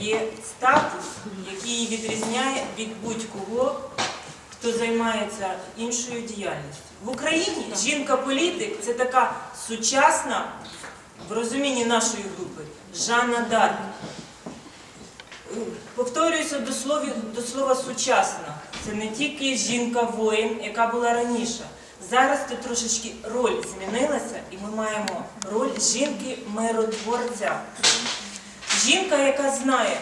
є статус, який її відрізняє від будь-кого, хто займається іншою діяльністю. В Україні жінка-політик це така сучасна, в розумінні нашої групи, Жанна Дарк. Повторююся до слова, до слова сучасна. Це не тільки жінка-воїн, яка була раніше. Зараз це трошечки роль змінилася, і ми маємо роль жінки-миротворця. Жінка, яка знає,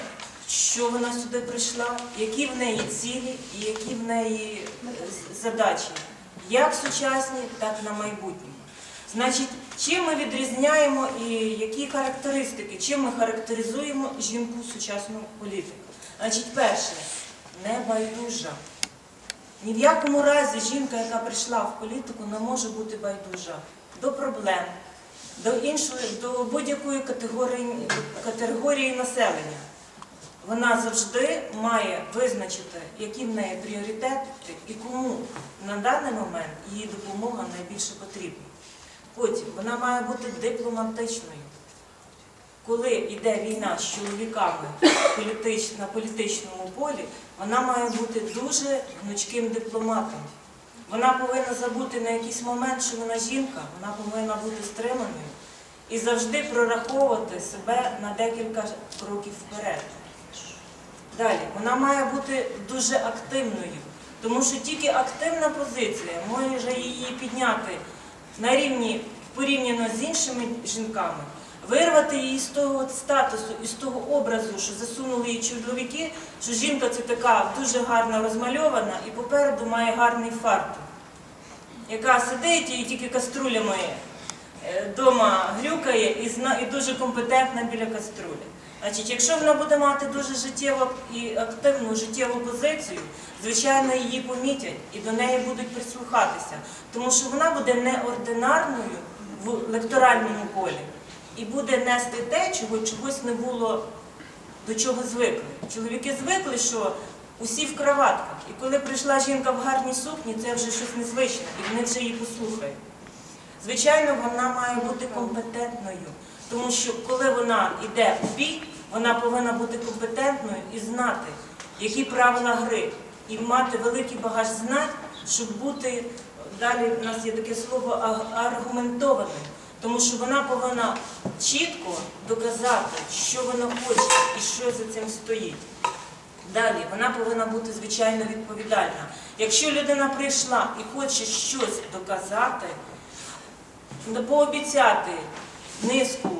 що вона сюди прийшла, які в неї цілі і які в неї е, задачі, як сучасні, так і на майбутнє. Значить, чим ми відрізняємо і які характеристики, чим ми характеризуємо жінку сучасну політику? Значить, перше, небайдужа. Ні в якому разі жінка, яка прийшла в політику, не може бути байдужа до проблем, до іншої, до будь-якої категорії, категорії населення. Вона завжди має визначити, які в неї пріоритети і кому на даний момент її допомога найбільше потрібна. Потім вона має бути дипломатичною. Коли йде війна з чоловіками на політичному полі, вона має бути дуже гнучким дипломатом. Вона повинна забути на якийсь момент, що вона жінка, вона повинна бути стриманою і завжди прораховувати себе на декілька кроків вперед. Далі, вона має бути дуже активною, тому що тільки активна позиція може її підняти на рівні порівняно з іншими жінками, вирвати її з того статусу і з того образу, що засунули її чоловіки, що жінка це така дуже гарно розмальована і попереду має гарний фартук, яка сидить і тільки каструлями вдома грюкає і, зна, і дуже компетентна біля каструлі. Значить, якщо вона буде мати дуже життєву і активну життєву позицію, звичайно, її помітять і до неї будуть прислухатися, тому що вона буде неординарною в електоральному полі і буде нести те, чого чогось не було, до чого звикли. Чоловіки звикли, що усі в краватках. І коли прийшла жінка в гарній сукні, це вже щось незвичне, і вони вже її послухають. Звичайно, вона має бути компетентною, тому що коли вона йде у бій, вона повинна бути компетентною і знати, які правила гри, і мати великий багаж знань, щоб бути далі. У нас є таке слово а- аргументованою, тому що вона повинна чітко доказати, що вона хоче і що за цим стоїть. Далі вона повинна бути звичайно відповідальна. Якщо людина прийшла і хоче щось доказати, пообіцяти низку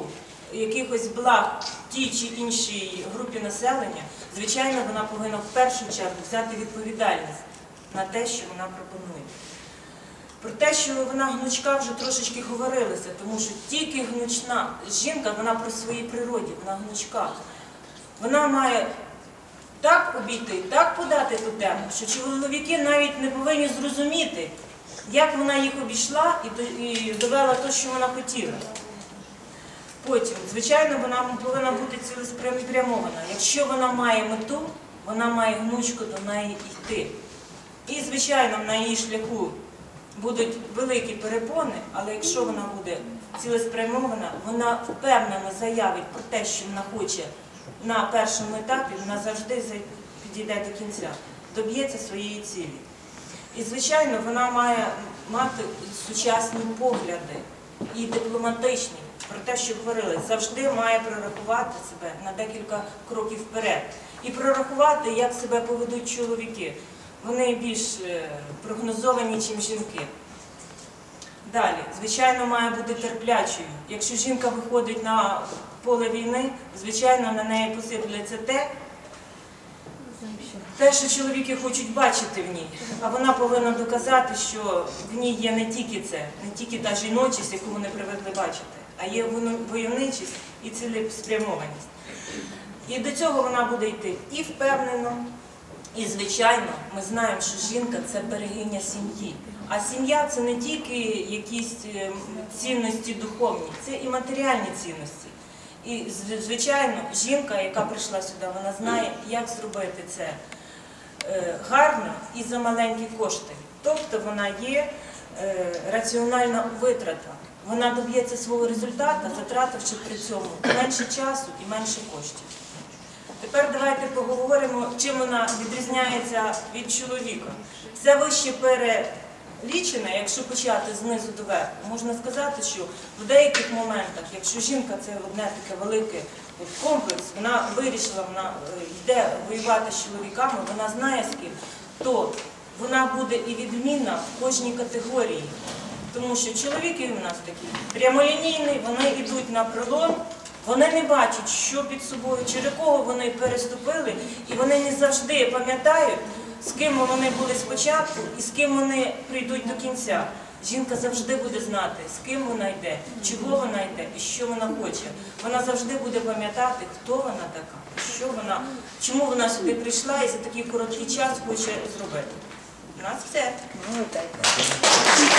якихось благ тій чи іншій групі населення, звичайно, вона повинна в першу чергу взяти відповідальність на те, що вона пропонує. Про те, що вона гнучка, вже трошечки говорилося, тому що тільки гнучна жінка, вона при своїй природі, вона гнучка. Вона має так обійти, так подати ту тему, що чоловіки навіть не повинні зрозуміти, як вона їх обійшла і довела те, що вона хотіла. Потім, звичайно, вона повинна бути цілеспрямована. Якщо вона має мету, вона має гнучко до неї йти. І, звичайно, на її шляху будуть великі перепони, але якщо вона буде цілеспрямована, вона впевнено заявить про те, що вона хоче на першому етапі, вона завжди підійде до кінця, доб'ється своєї цілі. І, звичайно, вона має мати сучасні погляди і дипломатичні про те, що говорили, завжди має прорахувати себе на декілька кроків вперед. І прорахувати, як себе поведуть чоловіки. Вони більш е, прогнозовані, ніж жінки. Далі, звичайно, має бути терплячою. Якщо жінка виходить на поле війни, звичайно, на неї посипляться те, те, що чоловіки хочуть бачити в ній, а вона повинна доказати, що в ній є не тільки це, не тільки та жіночість, яку вони привикли бачити, а є войовничість і цілеспрямованість. І до цього вона буде йти і впевнено, і звичайно, ми знаємо, що жінка це берегиня сім'ї. А сім'я це не тільки якісь е, цінності духовні, це і матеріальні цінності. І звичайно, жінка, яка прийшла сюди, вона знає, як зробити це е, гарно і за маленькі кошти. Тобто вона є е, раціональна витрата. Вона доб'ється свого результату, затративши при цьому менше часу і менше коштів. Тепер давайте поговоримо, чим вона відрізняється від чоловіка. Це вище перелічене, якщо почати знизу до верху, можна сказати, що в деяких моментах, якщо жінка це одне таке велике комплекс, вона вирішила, вона е, йде воювати з чоловіками, вона знає з ким, то вона буде і відмінна в кожній категорії. Тому що чоловіки у нас такі прямолінійні, вони йдуть на пролом, вони не бачать, що під собою, через кого вони переступили, і вони не завжди пам'ятають, з ким вони були спочатку і з ким вони прийдуть до кінця. Жінка завжди буде знати, з ким вона йде, чого вона йде і що вона хоче. Вона завжди буде пам'ятати, хто вона така, що вона, чому вона сюди прийшла і за такий короткий час хоче зробити. У нас все. Молодець.